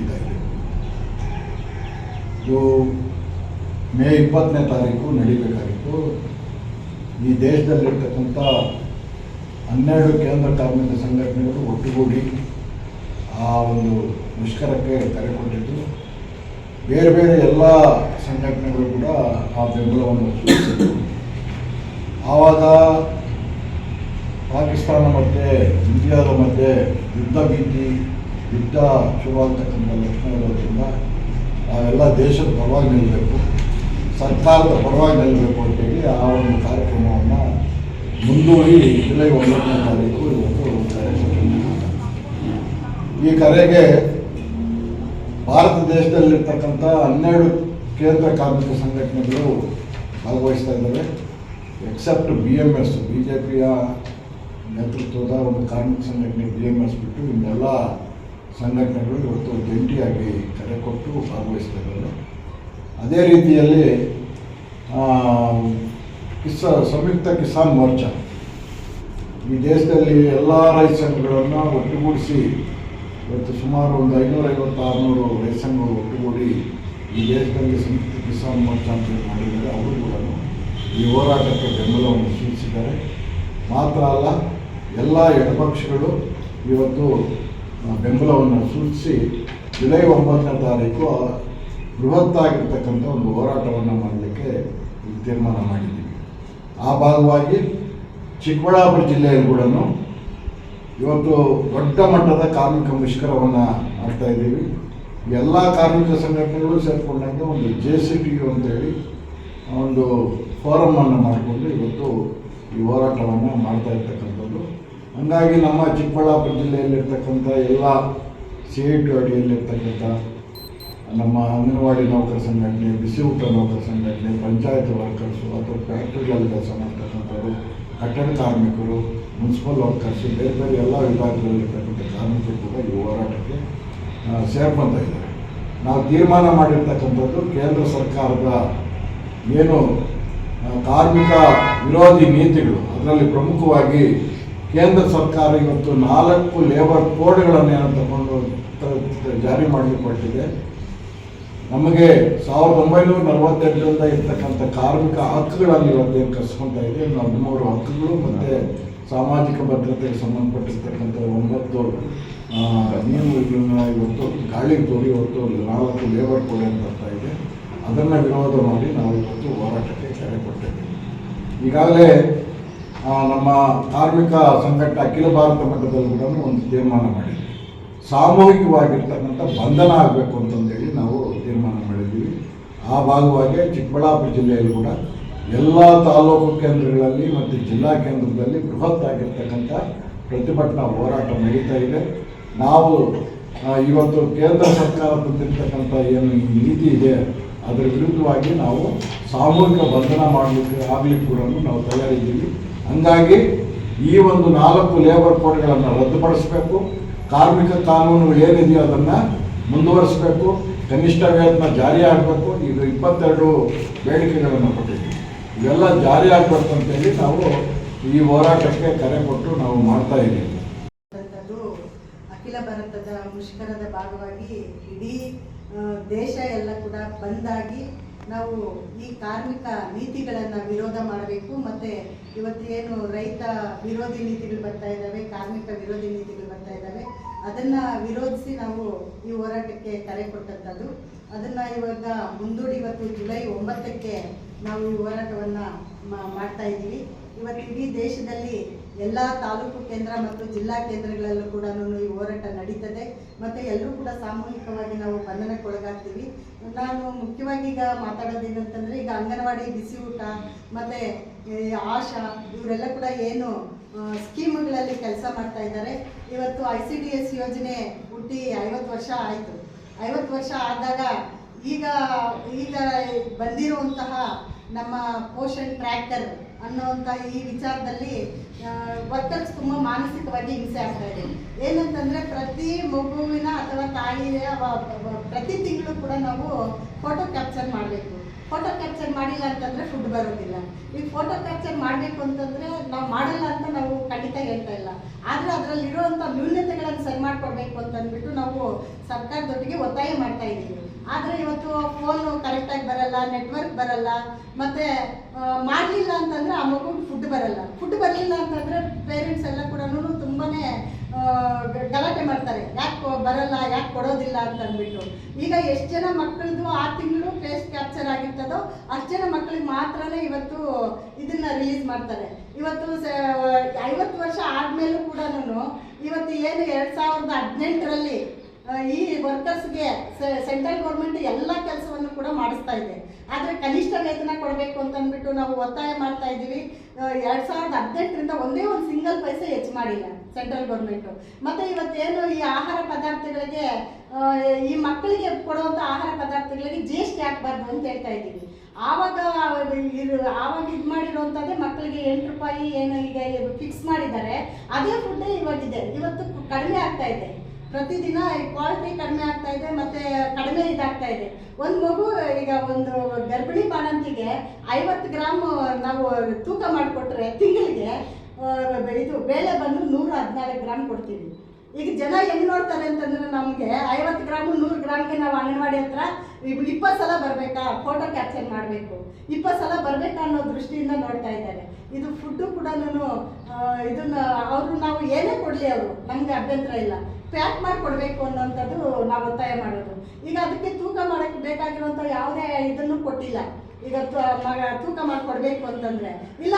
ಇದು. ಮೇ ಇಪ್ಪತ್ತನೇ ತಾರೀಕು ನಡೀಬೇಕಾಗಿತ್ತು. ಈ ದೇಶದಲ್ಲಿರ್ತಕ್ಕಂಥ ಹನ್ನೆರಡು ಕೇಂದ್ರ ಕಾರ್ಮಿಕ ಸಂಘಟನೆಗಳು ಒಟ್ಟುಗೂಡಿ ಆ ಒಂದು ಮುಷ್ಕರಕ್ಕೆ ಕರೆ ಕೊಟ್ಟಿದ್ದು ಬೇರೆ ಬೇರೆ ಎಲ್ಲ ಸಂಘಟನೆಗಳು ಕೂಡ ಆ ಬೆಂಬಲವನ್ನು ಸೂಚಿಸಿದ್ದವು ಆವಾಗ ಪಾಕಿಸ್ತಾನ ಮತ್ತು ಇಂಡಿಯಾದ ಮಧ್ಯೆ ಯುದ್ಧ ಭೀತಿ ಯುದ್ಧ ಶುರುವಾಗ್ತಕ್ಕಂಥ ಲಕ್ಷಣ ಇರೋದ್ರಿಂದ ನಾವೆಲ್ಲ ದೇಶದ ಪರವಾಗಿ ನಿಲ್ಲಬೇಕು ಸರ್ಕಾರದ ಪರವಾಗಿ ನಿಲ್ಲಬೇಕು ಅಂತೇಳಿ ಆ ಒಂದು ಕಾರ್ಯಕ್ರಮವನ್ನು ಮುಂದೂಡಿ ಜುಲೈ ಒಂಬತ್ತನೇ ತಾರೀಕು ಇವತ್ತು ಈ ಕರೆಗೆ ಭಾರತ ದೇಶದಲ್ಲಿರ್ತಕ್ಕಂಥ ಹನ್ನೆರಡು ಕೇಂದ್ರ ಕಾರ್ಮಿಕ ಸಂಘಟನೆಗಳು ಭಾಗವಹಿಸ್ತಾ ಇದ್ದಾವೆ except B M S B J ಪಿಯ ನೇತೃತ್ವದ ಒಂದು ಕಾರ್ಮಿಕ ಸಂಘಟನೆ ಬಿ ಎಂ ಎಸ್ ಬಿಟ್ಟು ಇನ್ನೆಲ್ಲ ಸಂಘಟನೆಗಳು ಇವತ್ತು ಜಂಟಿಯಾಗಿ ಕರೆ ಕೊಟ್ಟು ಭಾಗವಹಿಸಬೇಕಲ್ಲ ಅದೇ ರೀತಿಯಲ್ಲಿ ಕಿಸ, ಸಂಯುಕ್ತ ಕಿಸಾನ್ ಮೋರ್ಚಾ ಈ ದೇಶದಲ್ಲಿ ಎಲ್ಲ ರೈತ ಸಂಘಗಳನ್ನು ಒಟ್ಟುಗೂಡಿಸಿ ಇವತ್ತು ಸುಮಾರು ಒಂದು ಐನೂರೈವತ್ತು ಆರುನೂರು ರೈತ ಸಂಘಗಳು ಒಟ್ಟುಗೂಡಿ ಈ ದೇಶದಲ್ಲಿ ಸಂಯುಕ್ತ ಕಿಸಾನ್ ಮೋರ್ಚಾ ಅಂತ ಮಾಡಿದ್ದಾರೆ. ಅವರು ಕೂಡ ಈ ಹೋರಾಟಕ್ಕೆ ಬೆಂಬಲವನ್ನು ಸೂಚಿಸಿದ್ದಾರೆ. ಮಾತ್ರ ಅಲ್ಲ, ಎಲ್ಲ ಎಡಪಕ್ಷಗಳು ಇವತ್ತು ಬೆಂಬಲವನ್ನು ಸೂಚಿಸಿ, ಜುಲೈ ಒಂಬತ್ತನೇ ತಾರೀಕು ಬೃಹತ್ತಾಗಿರ್ತಕ್ಕಂಥ ಒಂದು ಹೋರಾಟವನ್ನು ಮಾಡಲಿಕ್ಕೆ ತೀರ್ಮಾನ ಮಾಡಿದ್ದೀವಿ. ಆ ಭಾಗವಾಗಿ ಚಿಕ್ಕಬಳ್ಳಾಪುರ ಜಿಲ್ಲೆಯಲ್ಲಿ ಕೂಡ ಇವತ್ತು ದೊಡ್ಡ ಮಟ್ಟದ ಕಾರ್ಮಿಕ ಮುಷ್ಕರವನ್ನು ಮಾಡ್ತಾ ಇದ್ದೀವಿ. ಎಲ್ಲ ಕಾರ್ಮಿಕ ಸಂಘಟನೆಗಳು ಸೇರಿಕೊಂಡಂತೆ ಒಂದು ಜೆ ಸಿ ಟಿ ಅಂತೇಳಿ ಒಂದು ಫೋರಮನ್ನು ಮಾಡಿಕೊಂಡು ಇವತ್ತು ಈ ಹೋರಾಟವನ್ನು ಮಾಡ್ತಾ ಇರ್ತಕ್ಕಂಥದ್ದು. ಹಂಗಾಗಿ ನಮ್ಮ ಚಿಕ್ಕಬಳ್ಳಾಪುರ ಜಿಲ್ಲೆಯಲ್ಲಿರ್ತಕ್ಕಂಥ ಎಲ್ಲ ಸಿ ಐ ಟಿ ಅಡಿಯಲ್ಲಿರ್ತಕ್ಕಂಥ ನಮ್ಮ ಅಂಗನವಾಡಿ ನೌಕರ ಸಂಘಟನೆ ಬಿಸಿ ಊಟ ನೌಕರ ಸಂಘಟನೆ, ಪಂಚಾಯತ್ ವರ್ಕರ್ಸು ಅಥವಾ ಫ್ಯಾಕ್ಟ್ರಿಗಳಲ್ಲಿ ಕೆಲಸ ಮಾಡ್ತಕ್ಕಂಥವ್ರು ಕಟ್ಟಡ ಕಾರ್ಮಿಕರು, ಮುನ್ಸಿಪಲ್ ವರ್ಕರ್ಸು, ಬೇರೆ ಬೇರೆ ಎಲ್ಲ ವಿಭಾಗಗಳಲ್ಲಿರ್ತಕ್ಕಂಥ ಕಾರ್ಮಿಕರು ಕೂಡ ಈ ಹೋರಾಟಕ್ಕೆ ಸೇರ್ಕೊತಾ ಇದ್ದಾರೆ. ನಾವು ತೀರ್ಮಾನ ಮಾಡಿರ್ತಕ್ಕಂಥದ್ದು ಕೇಂದ್ರ ಸರ್ಕಾರದ ಏನು ಕಾರ್ಮಿಕ ವಿರೋಧಿ ನೀತಿಗಳು, ಅದರಲ್ಲಿ ಪ್ರಮುಖವಾಗಿ ಕೇಂದ್ರ ಸರ್ಕಾರ ಇವತ್ತು ನಾಲ್ಕು ಲೇಬರ್ ಕೋಡ್ಗಳನ್ನು ತಗೊಂಡು ಜಾರಿ ಮಾಡಿಕೊಟ್ಟಿದೆ. ನಮಗೆ ಸಾವಿರದ ಒಂಬೈನೂರ ನಲವತ್ತೆಂಟರಿಂದ ಇರ್ತಕ್ಕಂಥ ಕಾರ್ಮಿಕ ಹಕ್ಕುಗಳಲ್ಲಿ ಇವತ್ತೇನು ಕಸ್ಕೊತಾ ಇದೆ ಇನ್ನು ಹದಿಮೂರು ಹಕ್ಕುಗಳು ಮತ್ತು ಸಾಮಾಜಿಕ ಭದ್ರತೆಗೆ ಸಂಬಂಧಪಟ್ಟಿರ್ತಕ್ಕಂಥ ಒಂಬತ್ತು ನಿಯಮಗಳನ್ನ ಇವತ್ತು ಗಾಳಿ ತೋರಿ ಇವತ್ತು ನಾಲ್ಕು ಲೇಬರ್ ಕೋಡ್ ಅಂತ ಬರ್ತಾ ಇದೆ, ಅದನ್ನು ವಿರೋಧ ಮಾಡಿ ನಾವು ಇವತ್ತು ಹೋರಾಟಕ್ಕೆ ಕರೆ ಕೊಟ್ಟಿದ್ದೀವಿ. ಈಗಾಗಲೇ ನಮ್ಮ ಧಾರ್ಮಿಕ ಸಂಘಟನೆ ಅಖಿಲ ಭಾರತ ಮಟ್ಟದಲ್ಲಿ ಕೂಡ ಒಂದು ತೀರ್ಮಾನ ಮಾಡಿದ್ವಿ. ಸಾಮೂಹಿಕವಾಗಿರ್ತಕ್ಕಂಥ ಬಂಧನ ಆಗಬೇಕು ಅಂತಂದೇಳಿ ನಾವು ತೀರ್ಮಾನ ಮಾಡಿದ್ದೀವಿ. ಆ ಭಾಗವಾಗಿ ಚಿಕ್ಕಬಳ್ಳಾಪುರ ಜಿಲ್ಲೆಯಲ್ಲಿ ಕೂಡ ಎಲ್ಲ ತಾಲೂಕು ಕೇಂದ್ರಗಳಲ್ಲಿ ಮತ್ತು ಜಿಲ್ಲಾ ಕೇಂದ್ರದಲ್ಲಿ ಬೃಹತ್ ಆಗಿರ್ತಕ್ಕಂಥ ಪ್ರತಿಭಟನಾ ಹೋರಾಟ ನಡೀತಾ ಇದೆ. ನಾವು ಇವತ್ತು ಕೇಂದ್ರ ಸರ್ಕಾರ ತಂದಿರ್ತಕ್ಕಂಥ ಏನು ನೀತಿ ಇದೆ, ಅದರ ವಿರುದ್ಧವಾಗಿ ನಾವು ಸಾಮೂಹಿಕ ಬಂಧನ ಮಾಡಲಿಕ್ಕೆ ಆಗಲಿಕ್ಕೆ ಕೂಡ ನಾವು ತಯಾರಿದ್ದೀವಿ. ಹಂಗಾಗಿ ಈ ಒಂದು ನಾಲ್ಕು ಲೇಬರ್ ಕೋಡ್ಗಳನ್ನು ರದ್ದುಪಡಿಸಬೇಕು. ಕಾರ್ಮಿಕ ಕಾನೂನು ಏನಿದೆಯೋ ಅದನ್ನು ಮುಂದುವರಿಸಬೇಕು. ಕನಿಷ್ಠ ವೇತನ ಜಾರಿ ಆಗಬೇಕು. ಈಗ ಇಪ್ಪತ್ತೆರಡು ಬೇಡಿಕೆಗಳನ್ನು ಕೊಟ್ಟಿದ್ದೀವಿ. ಇವೆಲ್ಲ ಜಾರಿ ಆಗಬೇಕು ಅಂತೇಳಿ ನಾವು ಈ ಹೋರಾಟಕ್ಕೆ ಕರೆ ಕೊಟ್ಟು ನಾವು ಮಾಡ್ತಾ ಇದ್ದೀವಿ. ಅಖಿಲ ಭಾರತದ ಮುಷ್ಕರದ ಭಾಗವಾಗಿ ಇಡೀ ದೇಶ ಎಲ್ಲ ಕೂಡ ಬಂದಾಗಿ ನಾವು ಈ ಕಾರ್ಮಿಕ ನೀತಿಗಳನ್ನು ವಿರೋಧ ಮಾಡಬೇಕು, ಮತ್ತು ಇವತ್ತೇನು ರೈತ ವಿರೋಧಿ ನೀತಿಗಳು ಬರ್ತಾ ಇದ್ದಾವೆ ಕಾರ್ಮಿಕ ವಿರೋಧಿ ನೀತಿಗಳು ಬರ್ತಾ ಇದ್ದಾವೆ ಅದನ್ನು ವಿರೋಧಿಸಿ ನಾವು ಈ ಹೋರಾಟಕ್ಕೆ ಕರೆ ಕೊಟ್ಟಂಥದ್ದು. ಅದನ್ನು ಇವಾಗ ಮುಂದೂಡಿ ಇವತ್ತು ಜುಲೈ ಒಂಬತ್ತಕ್ಕೆ ನಾವು ಈ ಹೋರಾಟವನ್ನು ಮಾಡ್ತಾ ಇದ್ದೀವಿ. ಇವತ್ತು ಇಡೀ ದೇಶದಲ್ಲಿ ಎಲ್ಲ ತಾಲೂಕು ಕೇಂದ್ರ ಮತ್ತು ಜಿಲ್ಲಾ ಕೇಂದ್ರಗಳಲ್ಲೂ ಕೂಡ ಈ ಹೋರಾಟ ನಡೀತದೆ. ಮತ್ತು ಎಲ್ಲರೂ ಕೂಡ ಸಾಮೂಹಿಕವಾಗಿ ನಾವು ಬಂಧನಕ್ಕೊಳಗಾಗ್ತೀವಿ. ನಾನು ಮುಖ್ಯವಾಗಿ ಈಗ ಮಾತಾಡೋದೇನಂತಂದರೆ ಈಗ ಅಂಗನವಾಡಿ ಬಿಸಿ ಊಟ, ಮತ್ತು ಆಶಾ, ಇವರೆಲ್ಲ ಕೂಡ ಏನು ಸ್ಕೀಮ್ಗಳಲ್ಲಿ ಕೆಲಸ ಮಾಡ್ತಾ ಇದ್ದಾರೆ. ಇವತ್ತು ಐ ಸಿ ಡಿ ಎಸ್ ಯೋಜನೆ ಹುಟ್ಟಿ ಐವತ್ತು ವರ್ಷ ಆಯಿತು. ಐವತ್ತು ವರ್ಷ ಆದಾಗ ಈಗ ಈಗ ಬಂದಿರುವಂತಹ ನಮ್ಮ ಪೋಷಣ್ ಟ್ರ್ಯಾಕರ್ ಅನ್ನುವಂಥ ಈ ವಿಚಾರದಲ್ಲಿ ವರ್ಕರ್ಸ್ ತುಂಬ ಮಾನಸಿಕವಾಗಿ ಹಿಂಸೆ ಆಗ್ತಾ ಇದೆ. ಏನಂತಂದರೆ, ಪ್ರತಿ ಮಗುವಿನ ಅಥವಾ ತಾಯಿಯ ಪ್ರತಿ ತಿಂಗಳು ಕೂಡ ನಾವು ಫೋಟೋ ಕ್ಯಾಪ್ಚರ್ ಮಾಡಬೇಕು. ಫೋಟೋ ಕ್ಯಾಪ್ಚರ್ ಮಾಡಿಲ್ಲ ಅಂತಂದ್ರೆ ಫುಡ್ ಬರೋದಿಲ್ಲ. ಈ ಫೋಟೋ ಕ್ಯಾಪ್ಚರ್ ಮಾಡಬೇಕು ಅಂತಂದ್ರೆ ನಾವು ಮಾಡಲ್ಲ ಅಂತ ನಾವು ಖಂಡಿತ ಹೇಳ್ತಾ ಇಲ್ಲ. ಆದರೆ ಅದರಲ್ಲಿ ಇರುವಂತ ನ್ಯೂನತೆಗಳನ್ನು ಸರಿ ಮಾಡ್ಕೊಡ್ಬೇಕು ಅಂತ ಅಂದ್ಬಿಟ್ಟು ನಾವು ಸರ್ಕಾರದೊಟ್ಟಿಗೆ ಒತ್ತಾಯ ಮಾಡ್ತಾ ಇದ್ದೀವಿ. ಆದ್ರೆ ಇವತ್ತು ಫೋನ್ ಕರೆಕ್ಟಾಗಿ ಬರಲ್ಲ ನೆಟ್ವರ್ಕ್ ಬರಲ್ಲ ಮತ್ತೆ ಮಾಡಲಿಲ್ಲ ಅಂತಂದ್ರೆ ಆ ಮಗು ಫುಡ್ ಬರಲ್ಲ. ಫುಡ್ ಬರಲಿಲ್ಲ ಅಂತಂದ್ರೆ ಪೇರೆಂಟ್ಸ್ ಎಲ್ಲ ಕೂಡ ತುಂಬಾನೇ ಆ, ಗಲಾಟೆ ಮಾಡ್ತಾರೆ. ಯಾಕೆ ಬರಲ್ಲ ಯಾಕೆ ಕೊಡೋದಿಲ್ಲ ಅಂತ ಅಂದ್ಬಿಟ್ಟು. ಈಗ ಎಷ್ಟು ಜನ ಮಕ್ಕಳದು ಆ ತಿಂಗಳು ಫೇಸ್ ಕ್ಯಾಪ್ಚರ್ ಆಗಿರ್ತದೋ ಅಷ್ಟು ಜನ ಮಕ್ಕಳಿಗೆ ಮಾತ್ರನೇ ಇವತ್ತು ಇದನ್ನ ರಿಲೀಸ್ ಮಾಡ್ತಾರೆ. ಇವತ್ತು ಐವತ್ತು ವರ್ಷ ಆದ್ಮೇಲೂ ಕೂಡ ಇವತ್ತು ಏನು ಎರಡ್ ಸಾವಿರದ ಹದಿನೆಂಟರಲ್ಲಿ ಈ ವರ್ಕರ್ಸ್ಗೆ ಸೆಂಟ್ರಲ್ ಗೌರ್ಮೆಂಟ್ ಎಲ್ಲ ಕೆಲಸವನ್ನು ಕೂಡ ಮಾಡಿಸ್ತಾ ಇದೆ. ಆದರೆ ಕನಿಷ್ಠ ವೇತನ ಕೊಡಬೇಕು ಅಂತ ಅಂದ್ಬಿಟ್ಟು ನಾವು ಒತ್ತಾಯ ಮಾಡ್ತಾ ಇದ್ದೀವಿ. ಎರಡು ಸಾವಿರದ ಹದಿನೆಂಟರಿಂದ ಒಂದೇ ಒಂದು ಸಿಂಗಲ್ ಪೈಸೆ ಹೆಚ್ಚು ಮಾಡಿಲ್ಲ ಸೆಂಟ್ರಲ್ ಗೌರ್ಮೆಂಟು ಮತ್ತು ಇವತ್ತೇನು ಈ ಆಹಾರ ಪದಾರ್ಥಗಳಿಗೆ ಈ ಮಕ್ಕಳಿಗೆ ಕೊಡುವಂಥ ಆಹಾರ ಪದಾರ್ಥಗಳಿಗೆ ಜಿ ಎಸ್ ಟಿ ಅಂತ ಹೇಳ್ತಾ ಇದ್ದೀವಿ. ಆವಾಗ ಇದು ಆವಾಗ ಇದು ಮಾಡಿರುವಂಥದ್ದೇ ಮಕ್ಕಳಿಗೆ ಎಂಟು ರೂಪಾಯಿ ಏನು ಈಗ ಫಿಕ್ಸ್ ಮಾಡಿದ್ದಾರೆ. ಅದೇ ಫುಡ್ಡೇ ಇವಾಗಿದೆ ಇವತ್ತು ಕಡಿಮೆ ಆಗ್ತಾ ಇದೆ. ಪ್ರತಿದಿನ ಕ್ವಾಲಿಟಿ ಕಡಿಮೆ ಆಗ್ತಾ ಇದೆ, ಮತ್ತೆ ಕಡಿಮೆ ಇದಾಗ್ತಾ ಇದೆ. ಒಂದು ಮಗು, ಈಗ ಒಂದು ಗರ್ಭಿಣಿ ಬಾಣಂತಿಗೆ ಐವತ್ತು ಗ್ರಾಮ್, ನಾವು ತೂಕ ಮಾಡಿಕೊಟ್ರೆ ತಿಂಗಳಿಗೆ ಇದು ಬೇಳೆ ಬಂದು ನೂರ ಹದಿನಾಲ್ಕು ಗ್ರಾಮ್ ಕೊಡ್ತೀವಿ. ಈಗ ಜನ ಹೆಂಗ್ ನೋಡ್ತಾರೆ ಅಂತಂದ್ರೆ ನಮಗೆ ಐವತ್ತು ಗ್ರಾಮು, ನೂರು ಗ್ರಾಮ್ಗೆ ನಾವು ಅಂಗನವಾಡಿ ಹತ್ರ ಇಪ್ಪತ್ತು ಸಲ ಬರಬೇಕಾ? ಫೋಟೋ ಕ್ಯಾಪ್ಚರ್ ಮಾಡಬೇಕು. ಇಪ್ಪತ್ತು ಸಲ ಬರಬೇಕಾ ಅನ್ನೋ ದೃಷ್ಟಿಯಿಂದ ನೋಡ್ತಾ ಇದ್ದಾರೆ. ಇದು ಫುಡ್ಡು ಕೂಡ ಇದನ್ನ ಅವರು ನಾವು ಏನೇ ಕೊಡಲಿ ಅವರು, ನಮ್ಗೆ ಅಭ್ಯಂತರ ಇಲ್ಲ. ಪ್ಯಾಕ್ ಮಾಡಿ ಕೊಡಬೇಕು ಅನ್ನೋಂಥದ್ದು ನಾವು ಒತ್ತಾಯ ಮಾಡೋದು. ಈಗ ಅದಕ್ಕೆ ತೂಕ ಮಾಡೋಕ್ಕೆ ಬೇಕಾಗಿರುವಂಥ ಯಾವುದೇ ಇದನ್ನು ಕೊಟ್ಟಿಲ್ಲ. ಈಗ ತೂಕ ಮಾಡಿ ಕೊಡಬೇಕು ಅಂತಂದ್ರೆ. ಇಲ್ಲ